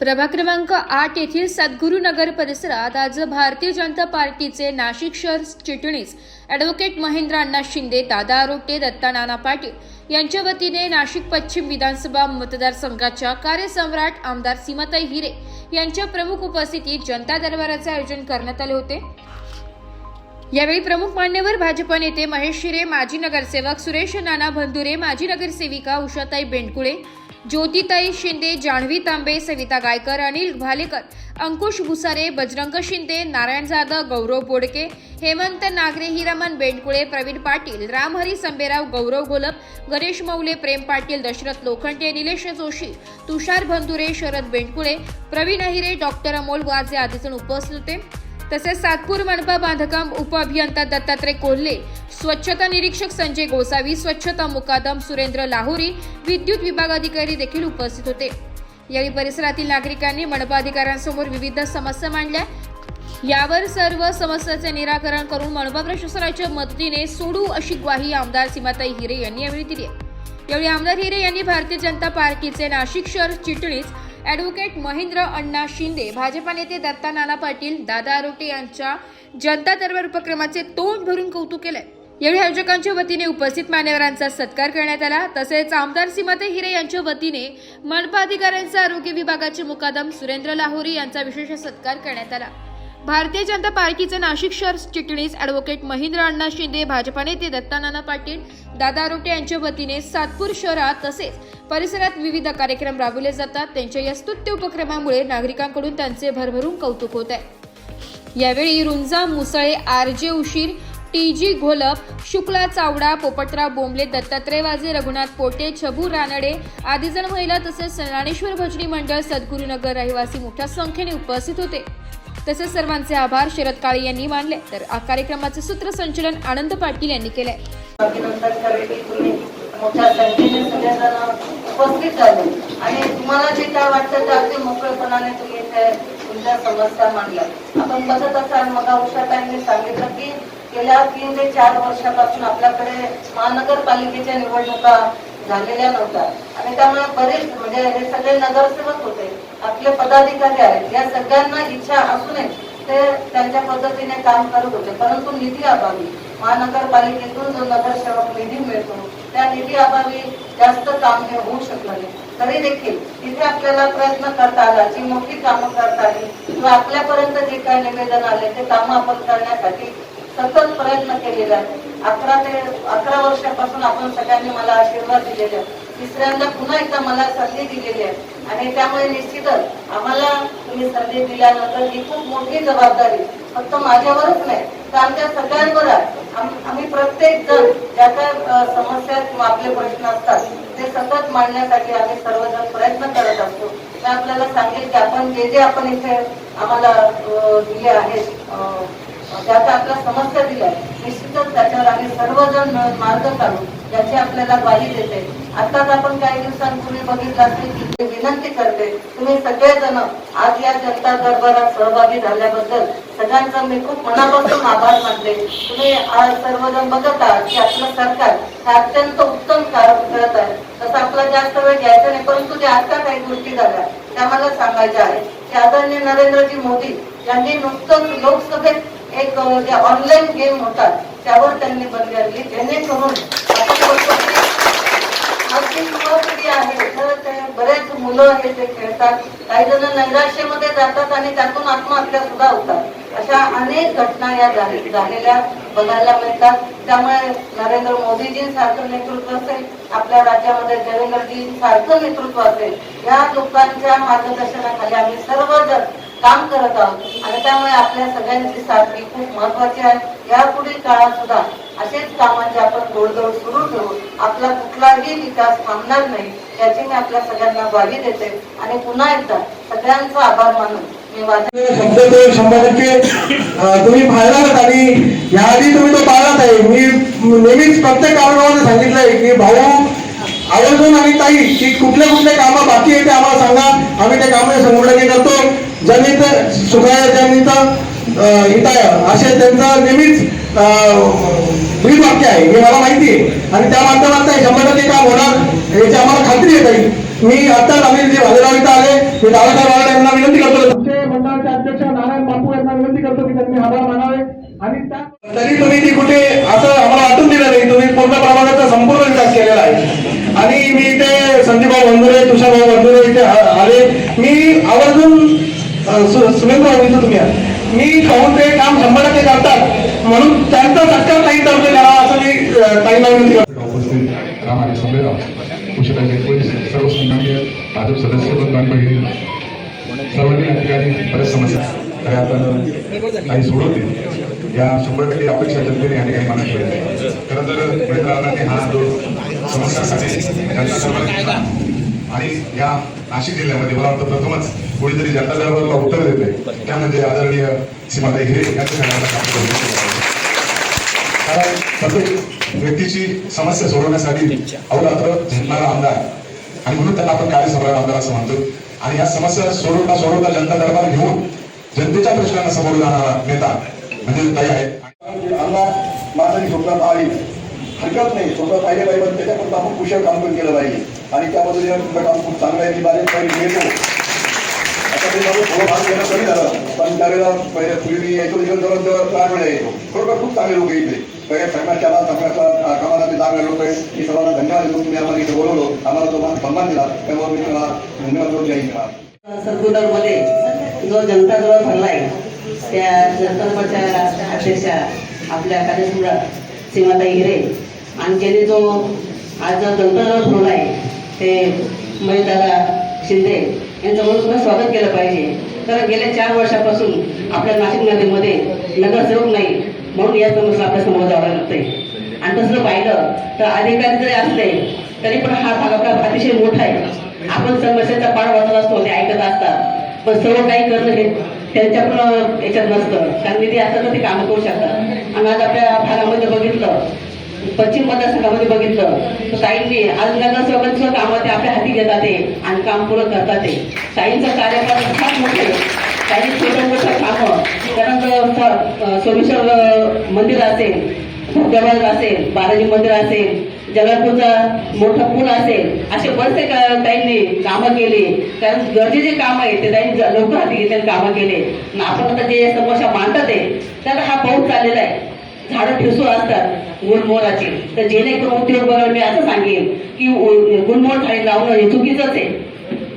प्रभाग क्रमांक आठ येथील सद्गुरू नगर परिसरात आज भारतीय जनता पार्टीचे नाशिक शहर चिटणीस ॲडव्होकेट महेंद्र अण्णा शिंदे दादा आरोटे दत्ता नाना पाटील यांच्या वतीने नाशिक पश्चिम विधानसभा मतदारसंघाच्या कार्यसम्राट आमदार सीमाताई हिरे यांच्या प्रमुख उपस्थितीत जनता दरबाराचे आयोजन करण्यात आले होते. यावेळी प्रमुख मान्यवर भाजप नेते महेश शिरे माजी नगरसेवक सुरेश नाना भंदुरे माजी नगरसेविका उषाताई बेंडकुळे ज्योतिताई शिंदे जान्हवी तांबे सविता गायकर अनिल भालेकर अंकुश भुसारे बजरंग शिंदे नारायण जाधव गौरव बोडके हेमंत नागरे हिरामन बेंडकुळे प्रवीण पाटील रामहरी संबेराव गौरव गोलप गणेश मौले प्रेम पाटील दशरथ लोखंडे निलेश जोशी तुषार भंदुरे शरद बेंडकुळे प्रवीण अहिरे डॉक्टर अमोल वाजे आदीजण उपस्थित होते. तसेच सातपूर मनपा बांधकाम उपअभियंता दत्तात्रय कोल्हे स्वच्छता निरीक्षक संजय गोसावी स्वच्छता मुकादम सुरेंद्र लाहोरी विद्युत विभाग अधिकारी देखील उपस्थित होते. यावेळी परिसरातील नागरिकांनी मनपा अधिकाऱ्यांसमोर विविध समस्या मांडल्या. यावर सर्व समस्याचे निराकरण करून मनपा प्रशासनाच्या मदतीने सोडू अशी ग्वाही आमदार सीमाताई हिरे यांनी यावेळी दिली आहे. यावेळी आमदार हिरे यांनी भारतीय जनता पार्टीचे नाशिक शहर चिटणीस ॲडव्होकेट महेंद्र अण्णा शिंदे भाजपा नेते दत्ता नाना पाटील दादा आरोटे यांच्या जनता दरबार उपक्रमाचे तोंड भरून कौतुक केले यावेळी आयोजकांच्या वतीने उपस्थित मान्यवरांचा सत्कार करण्यात आला. तसेच आमदार सीमाताई हिरे यांच्या वतीने मनपा अधिकाऱ्यांचा आरोग्य विभागाचे मुकादम सुरेंद्र लाहोरी यांचा विशेष सत्कार करण्यात आला. भारतीय जनता पार्टीचे नाशिक शहर चिटणीस ॲडव्होकेट महेंद्र अण्णा शिंदे भाजपा नेते दत्तानाना पाटील दादा रोटे यांच्या वतीने सातपूर शहरात तसेच परिसरात विविध कार्यक्रम राबवले जातात. त्यांच्या या स्तुत्य उपक्रमामुळे नागरिकांकडून त्यांचे भरभरून कौतुक होत आहे. यावेळी रुंजा मुसळे आर जे उशीर टी जी घोलप शुक्ला चावडा पोपटराव बोंबले दत्तात्रय वाजे रघुनाथ पोटे छबू रानडे आदीजण महिला तसेच राणेश्वर भजनी मंडळ सद्गुरुनगर रहिवासी मोठ्या संख्येने उपस्थित होते. तसेच सर्वांचे आभार. शरद काळे यांनी मानले. तर कार्यक्रमाचे सूत्रसंचलन आनंद पाटील यांनी केले. मोठ्या संख्येने सगळेजण उपस्थित झाले. आणि तुम्हाला जे काय वाटतं ते अगदी मोकळेपणाने तुम्ही इथे तुमच्या समस्या मांडल्या आपण बघत असाल मग उषाताईंनी सांगितलं की गेल्या तीन ते चार वर्षापासून आपल्याकडे महानगरपालिकेच्या निवडणुका झालेल्या नव्हत्या. आणि त्यामुळे बरेच म्हणजे हे सगळे नगरसेवक होते आपले पदाधिकारी आहेत या सगळ्यांना इच्छा असूनही ते त्यांच्या पद्धतीने काम करत होते. परंतु निधी अभावी महानगरपालिकेतून जो नगरसेवक निधी मिळतो त्या निधी अभावी जास्त काम हे होऊ शकलं नाही. तरी देखील तिथे आपल्याला प्रयत्न करता आला जी मोठी कामं करता आली किंवा आपल्यापर्यंत जे काही निवेदन आले ते कामं आपण करण्यासाठी सतत प्रयत्न केलेला आहे अकरा ते अकरा वर्षापासून आपण सगळ्यांनी मला आशीर्वाद दिलेले तिसऱ्यांदा पुन्हा एकदा मला संधी दिलेली आहे. आणि त्यामुळे निश्चितच आम्हाला तुम्ही संधी दिल्यानंतर ही खूप मोठी जबाबदारी फक्त माझ्यावरच नाही तर आमच्या सगळ्यांवर आम्ही प्रत्येक जण ज्या काय समस्या किंवा आपले प्रश्न असतात ते सतत मांडण्यासाठी आम्ही सर्वजण प्रयत्न करत असतो. मी आपल्याला सांगेल की आपण जे जे आपण इथे आम्हाला दिले आहेत ज्याचा आपला आपल्या समस्या दिल्या. निश्चितच त्याच्यावर आम्ही सर्वजण मिळून मार्ग काढू याची आपल्याला ग्वाही देते. आताच आपण काही दिवसांपूर्वी बघितलं असेल की विनंती करते तुम्ही सगळेजण आज या जनता दरबारात सहभागी झाल्याबद्दल सगळ्यांचा मी खूप मनापासून आभार मानते. तुम्ही आज सर्वजण बघत आहात की आपलं सरकार हे अत्यंत उत्तम कारक करत आहे. तसं आपला जास्त वेळ घ्यायचा नाही परंतु जे आता काही गोष्टी झाल्या त्या मला सांगायच्या आहेत. की आदरणीय नरेंद्रजी मोदी यांनी नुकतंच लोकसभेत एक ज्या ऑनलाईन गेम होतात. त्यावर त्यांनी बंदी आणली जेणेकरून म्हणजे आहे तर ते बरेच मुलं हे ते खेळतात काही जण नैराश्यामध्ये जातात आणि त्यातून आत्महत्या सुद्धा होतात. अशा अनेक घटना या झालेल्या बघायला मिळतात. त्यामुळे नरेंद्र मोदीजींसारखं नेतृत्व असेल आपल्या राज्यामध्ये देवेंद्रजींसारखं नेतृत्व असेल या लोकांच्या मार्गदर्शनाखाली आम्ही सर्वजण काम करत आहोत. आणि त्यामुळे आपल्या सगळ्यांची साथ ही खूप महत्वाची आहे. यापुढील काळात सुद्धा असेच कामांची आपण गोडदोड सुरू ठेवू. आपला कुठलाही विकास थांबणार नाही. याची मी आपल्या सगळ्यांना ग्वाही देते. आणि पुन्हा एकदा सगळ्यांचा आभार मानून मी माझ्या शब्द शंभर टक्के. तुम्ही पाहिलात आणि याआधी तुम्ही तो पाहिलात आहे. मी नेहमीच प्रत्येक कार्यक्रमामध्ये सांगितलंय की भाऊ आवर्जून आणि ताई की कुठल्या कुठल्या कामं बाकी आहे ते आम्हाला सांगा. आम्ही त्या कामं समोर टक्के जनित ते सुखाय ज्यांनी हिताय असे त्यांचा नेहमीच ब्रीद वाक्य आहे. हे मला माहिती आहे. आणि त्या माध्यमात नाही शंभर टक्के काम होणार. याची आम्हाला खात्री आहे ताई. मी आता नवीन जे भाजपा इथं आले मी दादासाहेब आवाडे यांना विनंती करतो. मंडळाचे अध्यक्ष नारायण बापू यांना विनंती करतो की त्यांनी आभार मानावे. आणि तरी तुम्ही ती कुठे असं आम्हाला वाटून दिलं नाही. तुम्ही पूर्ण प्रमाणाचा संपूर्ण विकास केलेला आहे. आणि मी इथे संदीपभाऊ बंधुरे तुषारभाऊ बंधुरे इथे आले. मी आवर्जून सुरेंद्र भाऊ तुम्ही मी खाऊन ते काम शंभर टक्के करतात. म्हणून त्यांचा सत्कार काही तर्फे करा असं मी ताईंना विनंती करतो. उपस्थित रामाने पोलीस सर्व सन्मान्य भाजप सदस्य भगिनी सर्वांनी या ठिकाणी बऱ्याच समस्या. खऱ्या अर्थानं काही सोडवतील. या शंभर टक्के अपेक्षा जनतेने या ठिकाणी मनात ठेवल्या खरं तर मित्रांनी हा जो समस्यासाठी आणि या नाशिक जिल्ह्यामध्ये मला वाटतं प्रथमच कोणीतरी जनता दरबारला उत्तर देते त्या म्हणजे आदरणीय सीमाताई हिरे काम कारण प्रत्येक व्यक्तीची समस्या सोडवण्यासाठी अवरात्र झेलणारा आमदार आणि म्हणून त्यांना आपण कार्यसम्राट आमदार असं म्हणतो आणि या समस्या सोडवता सोडवता जनता दरबार घेऊन जनतेच्या प्रश्नांना समोर जाणारा नेता म्हणजे ताई आहे आम्हाला माझं स्वप्नात आली. हरकत नाही. स्वप्नात पाहिले पाहिजे पण त्याच्यापर्यंत आपण कुशल काम पण केलं पाहिजे. आणि त्या पद्धतीने तुमचं काम खूप चांगलं आहे की बारीक मिळतो भाग घेणं कमी पण त्यावेळेला पहिले पूर्वी जवळ जवळ खरोखर खूप चांगले लोक इथे पहिले सगळ्याच्या सगळ्याच्या कामाला ते चांगले लोक आहेत मी सर्वांना धन्यवाद देतो. तुम्ही आम्हाला इथे बोलवलो. आम्हाला तो सन्मान दिला. त्यामुळे मी तुम्हाला धन्यवाद देऊन जाईल सर्क्युलरमध्ये जो जनता दरबार भरलाय त्या जनताच्या दरबारच्या अध्यक्षा आपल्या कार्यसम्राट सीमाताई हिरे आणि त्यांनी जो आज जो जनता ठेवला आहे ते महेशदादा शिंदे यांचं म्हणून सुद्धा स्वागत केलं पाहिजे. कारण गेल्या चार वर्षापासून आपल्या नाशिक नदीमध्ये नगरसेवक नाही म्हणून या समस्या आपल्यासमोर जावं लागतंय. आणि तसं पाहिलं तर अधिकारी जरी असले तरी पण हा भाग आपला अतिशय मोठा आहे. आपण समस्येचा पाठ वाचत असतो ते ऐकत असतात. पण सर्व काही करणं हे त्यांच्या पण याच्यात नसतं. कारण निधी असतं तर ते कामं करू शकतात आणि आज आपल्या भागामध्ये बघितलं पश्चिम मतदारसंघामध्ये बघितलं तर साईंनी आज नगरसेवकांचं कामं ते आपल्या हाती घेतात ते आणि काम पुरं करतात ते. ताईंचं कार्यकाळ फार मोठे आहे. छोटं मोठं कामं त्यानंतर सोमेश्वर मंदिर असेल धबधबा असेल बालाजी मंदिर असेल जगतपूरचा मोठा पूल असेल असे बरेचसे का- ताईंनी कामं केली. कारण गरजेचे काम आहे ते ताईं लवकर हाती घेतले कामं केले. आपण आता जे समस्या मांडतात आहे तर हा पाऊस चाललेला आहे. झाडं ठिसूळ असतात. गुणमोलाचे तर जेणेकरून उद्योग बरोबर मी असं सांगेन की गुणमोल गुलमोहर झाडे लावणं हे चुकीच आहे.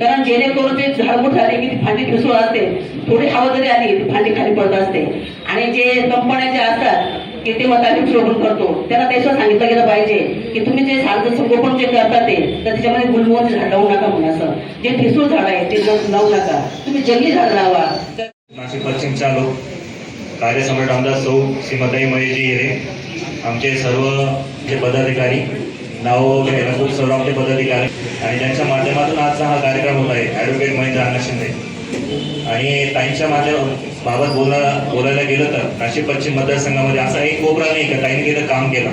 कारण जेणेकरून ते झाड झाले की ती फांदी ठिसूळ असते थोडी हवा जरी आली ती फांदी खाली पडत असते. आणि जे कंपन्या जे असतात की ते मग आम्ही शोधून करतो त्यांना त्याच्यावर सांगितलं गेलं पाहिजे की तुम्ही जे झाड संगोपन जे करता ते तर त्याच्यामध्ये गुलमोहन झाड लावू नका म्हणून असं. जे ठिसूळ झाड आहे ते लावू नका. तुम्ही जंगली झाड लावा. नाशिक पश्चिमचा लोक कार्यसम्राट आमदार सौ श्रीमताई महेशजी हिरे. आमचे सर्व जे पदाधिकारी नाव वगैरे ना खूप सर्व आपले पदाधिकारी. आणि त्यांच्या माध्यमातून आजचा हा कार्यक्रम होत आहे ॲडव्होकेट महेंद्र अण्णा शिंदे. आणि ताईंच्या माध्यम बाबत बोला बोलायला गेलं तर नाशिक पश्चिम मतदारसंघामध्ये असा एक कोपरा नाही का ताईंनी तिथं काम केलं.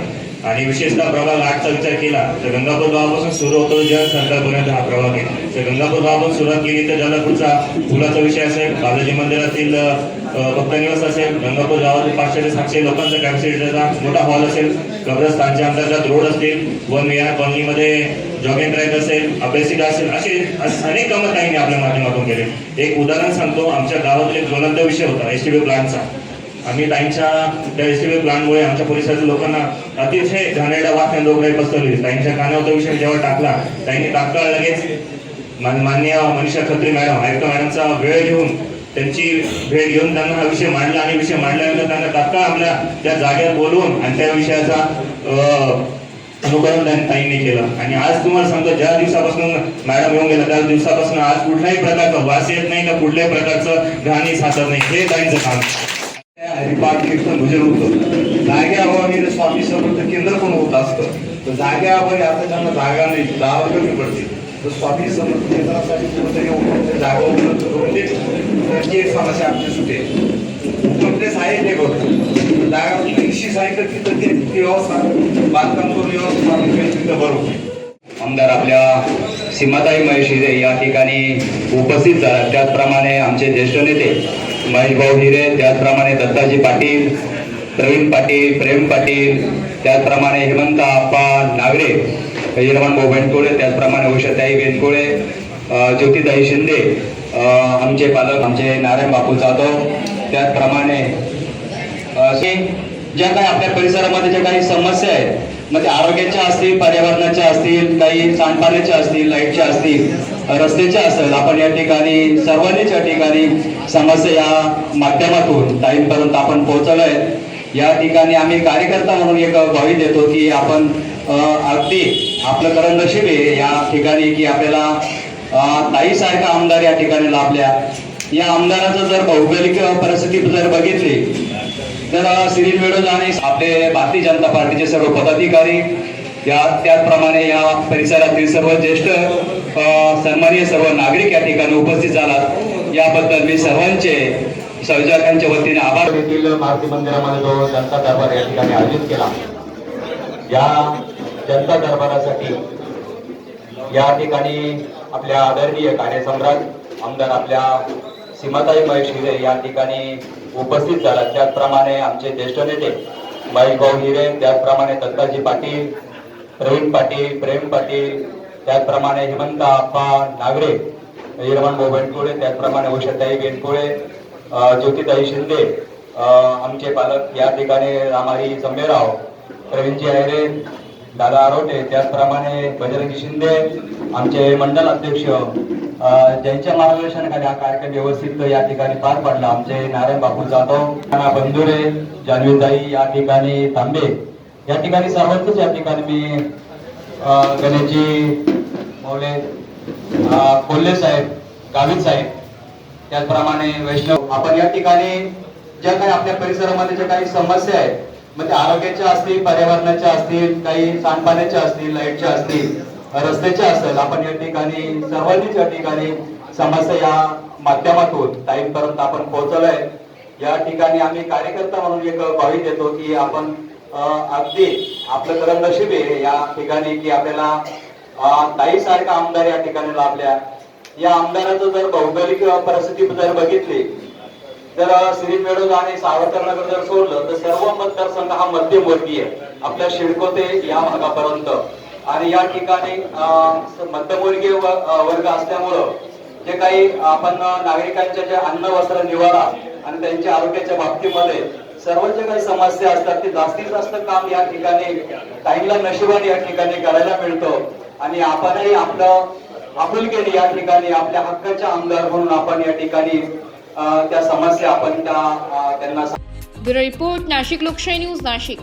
आणि विशेषतः प्रभाग आठचा विचार केला तर गंगापूर गावापासून सुरू होतो जन सरकारपर्यंत हा प्रभाग आहे. तर गंगापूर गावापासून सुरुवात केली तर जलापूरचा फुलाचा विषय असेल बालाजी मंदिरातील अ, भक्तनिवास असेल गंगापूर गावातील पाचशे ते सातशे लोकांचा कॅपॅसिटीचा मोठा हॉल असेल कब्रस्थानच्या अंतर्गत रोड असतील वन विहार कॉलनीमध्ये जॉगिंग ट्रॅक असेल अभ्यासिका असेल असे अनेक कामं ताईंनी आपल्या माध्यमातून केले. एक उदाहरण सांगतो आमच्या गावातील एक ज्वलंत विषय होता एस टी बी प्लांटचा आम्ही ताईंच्या त्या एस टी बी आमच्या परिसरातील लोकांना अतिशय घाणेरड्या वासने लोकराई पसरली. ताईंच्या कानावर विषय जेव्हा टाकला ताईंनी तात्काळ लगेच मान- माननीय मनीषा खत्री मॅडम आयुक्त मॅडमचा वेळ घेऊन त्यांची भेट घेऊन त्यांना हा विषय मांडला आणि विषय मांडल्यानंतर त्यांना तात्काळ आपल्या त्या जागेवर बोलवून आणि त्या विषयाचा अनुकरण त्यांनी ताईंनी केलं. आणि आज तुम्हाला सांगतो ज्या दिवसापासून मॅडम येऊन गेला त्या दिवसापासून आज कुठल्याही प्रकारचा वास येत नाही का कुठल्याही प्रकारचं घाणी साचत नाही. हे ताईंचं काम. पाठ कीर्तन भजन होतं. जाग्याअभावी स्वामी समर्थ केंद्र पण होत असतं. तर जाग्याअभावी आता त्यांना जागा नाही जागा कमी पडते. तर स्वामी समर्थ केंद्रासाठी कुठेतरी उपलब्ध जागा उपलब्ध करून दे. त्याची एक समस्या आमची सुटे उपलब्ध साहित्य करतो जागा म्हणजे निश्चित साहित्य तिथं ते ती व्यवस्था. बांधकाम करून व्यवस्था तिथं बरोबर आमदार आपल्या सीमाताई महेश या ठिकाणी उपस्थित झाला. त्याचप्रमाणे आमचे ज्येष्ठ नेते महेश भाऊ हिरे त्याचप्रमाणे दत्ताजी पाटील प्रवीण पाटील प्रेम पाटील त्याचप्रमाणे हेमंत आप्पा नागरे हिरमान भाऊ बेनकोळे त्याचप्रमाणे उषाताई वेणकोळे ज्योतिदाई ज्योतिताई शिंदे आमचे पालक आमचे नारायण बापू जाधव त्याचप्रमाणे ज्या काही आपल्या परिसरामध्ये ज्या काही समस्या आहेत मग ते आरोग्याच्या असतील पर्यावरणाच्या असतील काही सांडपाण्याच्या असतील लाईटच्या असतील रस्त्याच्या असेल. आपण या ठिकाणी सर्वांनीच या ठिकाणी समस्या या माध्यमातून ताईंपर्यंत आपण पोहोचलोय. या ठिकाणी आम्ही कार्यकर्ता म्हणून एक भावी देतो की आपण अगदी आपलं कारण नशीब आहे. या ठिकाणी की आपल्याला ताईसारखा आमदार या ठिकाणी लाभल्या. या आमदाराचं जर भौगोलिक परिस्थिती जर बघितली तर श्री वेळोज आणि आपले भारतीय जनता पार्टीचे सर्व पदाधिकारी या त्याचप्रमाणे या परिसरातील सर्व ज्येष्ठ सन्माननीय सर्व नागरिक या ठिकाणी उपस्थित झालात. याबद्दल मी सर्वांचे संयोजकांच्या वतीने आभार देखील मारुती मंदिरामध्ये जो जनता दरबार या ठिकाणी आयोजित केला या जनता दरबारासाठी या ठिकाणी आपल्या आदरणीय कार्यसम्राट आमदार आपल्या सीमाताई महेश हिरे या ठिकाणी उपस्थित झाला. त्याचप्रमाणे आमचे ज्येष्ठ नेते महेश भाऊ हिरे त्याचप्रमाणे दत्ताजी पाटील प्रवीण पाटील प्रेम पाटील त्याचप्रमाणे हेमंत आप्पा नागरे हिरमण भाऊ त्याचप्रमाणे उषाताई बेनकुळे ज्योतिताई शिंदे आमचे पालक या ठिकाणी रामारी संभेराव प्रवीणजी आयरे दादा आरोटे त्याचप्रमाणे बजरंगी शिंदे आमचे मंडल अध्यक्ष ज्यांच्या मार्गदर्शनाखाली हा कार्यक्रम व्यवस्थित या ठिकाणी पार पडला. आमचे नारायण बापू जाधव नाना बंधुरे जान्हवीताई या ठिकाणी तांबे या ठिकाणी सर्वांचंच या ठिकाणी मी गणेशजी मौले कोल्हे साहेब गावित साहेब त्याचप्रमाणे वैष्णव आपण या ठिकाणी ज्या काही आपल्या परिसरामध्ये ज्या काही समस्या आहेत म्हणजे आरोग्याच्या असतील पर्यावरणाच्या असतील काही सांडपाण्याच्या असतील लाईटच्या असतील रस्त्याच्या असेल आपण या ठिकाणी सर्वांनीच या ठिकाणी समस्या या माध्यमातून टाईम पर्यंत आपण पोहोचलोय. या ठिकाणी आम्ही कार्यकर्ता म्हणून एक भावी देतो की आपण अगदी आपलं करण नशीब आहे या ठिकाणी की आपल्याला ताई सारखा आमदार या ठिकाणी लाभल्या. या आमदाराचं जर भौगोलिक परिस्थिती जर बघितली तर श्री मेडोज आणि सावरकरनगर जर सोडलं तर सर्व मतदारसंघ हा मध्यमवर्गीय आपल्या शिडको ते या भागापर्यंत. आणि या ठिकाणी मध्यमवर्गीय वर्ग असल्यामुळं जे काही आपण नागरिकांच्या जे अन्न वस्त्र निवारा आणि त्यांच्या आरोग्याच्या बाबतीमध्ये सर्व जे काही समस्या असतात ते जास्तीत जास्त काम या ठिकाणी टाईमला नशिबाने या ठिकाणी करायला मिळतं. आणि आपणही आपलं आपुलकीने या ठिकाणी आपल्या हक्काच्या आमदार म्हणून आपण या ठिकाणी त्या समस्या आपण त्या त्यांना ब्युरो रिपोर्ट नाशिक लोकशाही न्यूज नाशिक.